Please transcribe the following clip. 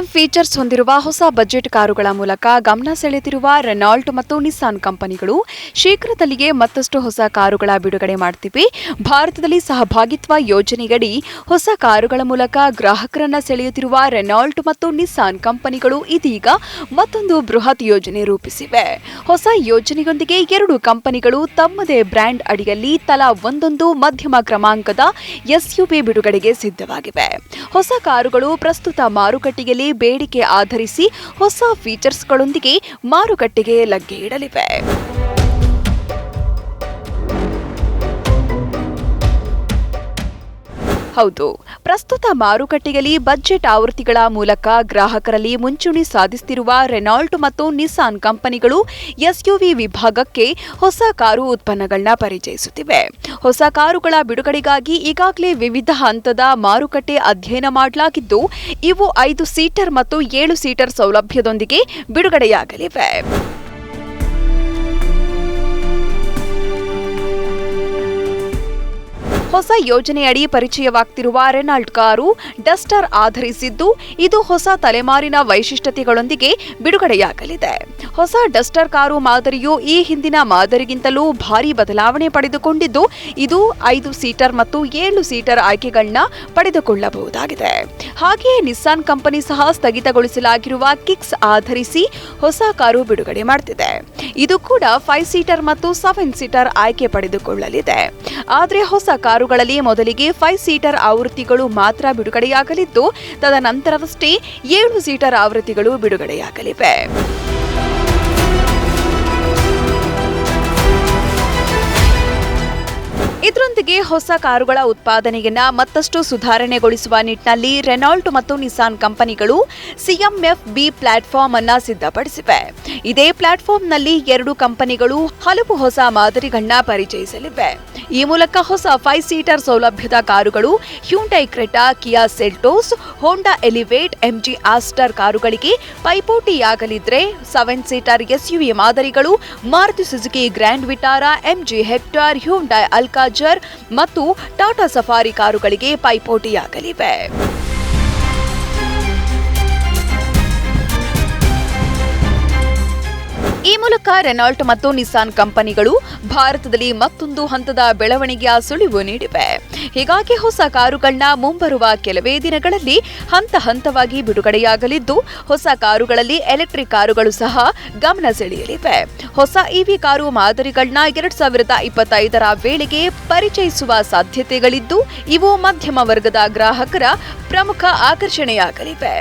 Features ಹೊಂದಿರುವ ಹೊಸ budget ಕಾರುಗಳ ಮೂಲಕ ಗಮನ ಸೆಳೆದಿರುವ ರೆನಾಲ್ಟ್ ಮತ್ತು ನಿಸ್ಸಾನ್ ಕಂಪನಿಗಳು ಶೀಘ್ರದಲ್ಲಿಯೇ ಮತ್ತಷ್ಟು ಹೊಸ ಕಾರುಗಳ ಬಿಡುಗಡೆ ಮಾಡ್ತಿವೆ. ಭಾರತದಲ್ಲಿ ಸಹಭಾಗಿತ್ವ ಯೋಜನೆಯಡಿ ಹೊಸ ಕಾರುಗಳ ಮೂಲಕ ಗ್ರಾಹಕರನ್ನ ಸೆಳೆಯುತ್ತಿರುವ ರೆನಾಲ್ಟ್ ಮತ್ತು ನಿಸ್ಸಾನ್ ಕಂಪನಿಗಳು ಇದೀಗ ಮತ್ತೊಂದು ಬೃಹತ್ ಯೋಜನೆ ರೂಪಿಸಿವೆ. ಹೊಸ ಯೋಜನೆಯೊಂದಿಗೆ ಎರಡು ಕಂಪನಿಗಳು ತಮ್ಮದೇ ಬ್ರ್ಯಾಂಡ್ ಅಡಿಯಲ್ಲಿ ತಲಾ ಒಂದೊಂದು ಮಧ್ಯಮ ಕ್ರಮಾಂಕದ ಎಸ್ಯುಪಿ ಬಿಡುಗಡೆಗೆ ಸಿದ್ಧವಾಗಿವೆ. ಹೊಸ ಕಾರುಗಳು ಪ್ರಸ್ತುತ ಮಾರುಕಟ್ಟೆಯಲ್ಲಿ ಬೇಡಿಕೆ ಆಧರಿಸಿ ಹೊಸ ಫೀಚರ್ಸ್ಗಳೊಂದಿಗೆ ಮಾರುಕಟ್ಟೆಗೆ ಲಗ್ಗೆ ಇಡಲಿವೆ. ಹೌದು. ಪ್ರಸ್ತುತ ಮಾರುಕಟ್ಟೆಯಲ್ಲಿ ಬಜೆಟ್ ಆವೃತ್ತಿಗಳ ಮೂಲಕ ಗ್ರಾಹಕರಲ್ಲಿ ಮುಂಚೂಣಿ ಸಾಧಿಸುತ್ತಿರುವ ರೆನಾಲ್ಟ್ ಮತ್ತು ನಿಸಾನ್ ಕಂಪನಿಗಳು ಎಸ್ಯುವಿ ವಿಭಾಗಕ್ಕೆ ಹೊಸ ಕಾರು ಉತ್ಪನ್ನಗಳನ್ನ ಪರಿಚಯಿಸುತ್ತಿವೆ. ಹೊಸ ಕಾರುಗಳ ಬಿಡುಗಡೆಗಾಗಿ ಈಗಾಗಲೇ ವಿವಿಧ ಹಂತದ ಮಾರುಕಟ್ಟೆ ಅಧ್ಯಯನ ಮಾಡಲಾಗಿದ್ದು, ಇವು ಐದು ಸೀಟರ್ ಮತ್ತು ಏಳು ಸೀಟರ್ ಸೌಲಭ್ಯದೊಂದಿಗೆ ಬಿಡುಗಡೆಯಾಗಲಿವೆ. ಹೊಸ ಯೋಜನೆಯಡಿ ಪರಿಚಯವಾಗ್ತಿರುವ ರೆನಾಲ್ಡ್ ಕಾರು ಡಸ್ಟರ್ ಆಧರಿಸಿದ್ದು, ಇದು ಹೊಸ ತಲೆಮಾರಿನ ವೈಶಿಷ್ಟ್ಯತೆಗಳೊಂದಿಗೆ ಬಿಡುಗಡೆಯಾಗಲಿದೆ. ಹೊಸ ಡಸ್ಟರ್ ಕಾರು ಮಾದರಿಯು ಈ ಹಿಂದಿನ ಮಾದರಿಗಿಂತಲೂ ಭಾರಿ ಬದಲಾವಣೆ ಪಡೆದುಕೊಂಡಿದ್ದು, ಇದು ಐದು ಸೀಟರ್ ಮತ್ತು ಏಳು ಸೀಟರ್ ಆಯ್ಕೆಗಳನ್ನ ಪಡೆದುಕೊಳ್ಳಬಹುದಾಗಿದೆ. ಹಾಗೆಯೇ ನಿಸ್ಸಾನ್ ಕಂಪನಿ ಸಹ ಸ್ಥಗಿತಗೊಳಿಸಲಾಗಿರುವ ಕಿಕ್ಸ್ ಆಧರಿಸಿ ಹೊಸ ಕಾರು ಬಿಡುಗಡೆ ಮಾಡುತ್ತಿದೆ ಇದು ಕೂಡ ಫೈವ್ ಸೀಟರ್ ಮತ್ತು ಸೆವೆನ್ ಸೀಟರ್ ಆಯ್ಕೆ ಪಡೆದುಕೊಳ್ಳಲಿದೆ. ಆದರೆ ಹೊಸ ಕಾರುಗಳಲ್ಲಿ ಮೊದಲಿಗೆ ಫೈವ್ ಸೀಟರ್ ಆವೃತ್ತಿಗಳು ಮಾತ್ರ ಬಿಡುಗಡೆಯಾಗಲಿದ್ದು ತದನಂತರವಷ್ಟೇ ಏಳು ಸೀಟರ್ ಆವೃತ್ತಿಗಳು ಬಿಡುಗಡೆಯಾಗಲಿವೆ. ಇದರೊಂದಿಗೆ ಹೊಸ ಕಾರುಗಳ ಉತ್ಪಾದನೆಯನ್ನ ಮತ್ತಷ್ಟು ಸುಧಾರಣೆಗೊಳಿಸುವ ನಿಟ್ಟಿನಲ್ಲಿ ರೆನಾಲ್ಟ್ ಮತ್ತು ನಿಸಾನ್ ಕಂಪನಿಗಳು ಸಿಎಂಎಫ್ ಬಿ ಪ್ಲಾಟ್ಫಾರ್ಮ್ ಅನ್ನ ಸಿದ್ಧಪಡಿಸಿವೆ. ಇದೇ ಪ್ಲಾಟ್ಫಾರ್ಮ್ನಲ್ಲಿ ಎರಡು ಕಂಪನಿಗಳು ಹಲವು ಹೊಸ ಮಾದರಿಗಳನ್ನ ಪರಿಚಯಿಸಲಿವೆ. ಈ ಮೂಲಕ ಹೊಸ ಫೈವ್ ಸೀಟರ್ ಸೌಲಭ್ಯದ ಕಾರುಗಳು Hyundai Creta, Kia Seltos, Honda Elevate, MG Astor ಕಾರುಗಳಿಗೆ ಪೈಪೋಟಿಯಾಗಲಿದ್ರೆ ಸೆವೆನ್ ಸೀಟರ್ ಎಸ್ಯುವಿ ಮಾದರಿಗಳು Maruti Suzuki Grand Vitara, MG Hector, Hyundai Alcazar ಮತ್ತು ಟಾಟಾ ಸಫಾರಿ ಕಾರುಗಳಿಗೆ ಪೈಪೋಟಿಯಾಗಲಿವೆ. ಮೂಲಕ ರೆನಾಲ್ಟ್ ಮತ್ತು ನಿಸಾನ್ ಕಂಪನಿಗಳು ಭಾರತದಲ್ಲಿ ಮತ್ತೊಂದು ಹಂತದ ಬೆಳವಣಿಗೆಯ ಸುಳಿವು ನೀಡಿವೆ. ಹೀಗಾಗಿ ಹೊಸ ಕಾರುಗಳನ್ನ ಮುಂಬರುವ ಕೆಲವೇ ದಿನಗಳಲ್ಲಿ ಹಂತ ಹಂತವಾಗಿ ಬಿಡುಗಡೆಯಾಗಲಿದ್ದು, ಹೊಸ ಕಾರುಗಳಲ್ಲಿ ಎಲೆಕ್ಟ್ರಿಕ್ ಕಾರುಗಳು ಸಹ ಗಮನ ಸೆಳೆಯಲಿವೆ. ಹೊಸ ಇವಿ ಕಾರು ಮಾದರಿಗಳನ್ನ ಎರಡ್ ಸಾವಿರದ ಇಪ್ಪತ್ತೈದರ ವೇಳೆಗೆ ಪರಿಚಯಿಸುವ ಸಾಧ್ಯತೆಗಳಿದ್ದು, ಇವು ಮಧ್ಯಮ ವರ್ಗದ ಗ್ರಾಹಕರ ಪ್ರಮುಖ ಆಕರ್ಷಣೆಯಾಗಲಿವೆ.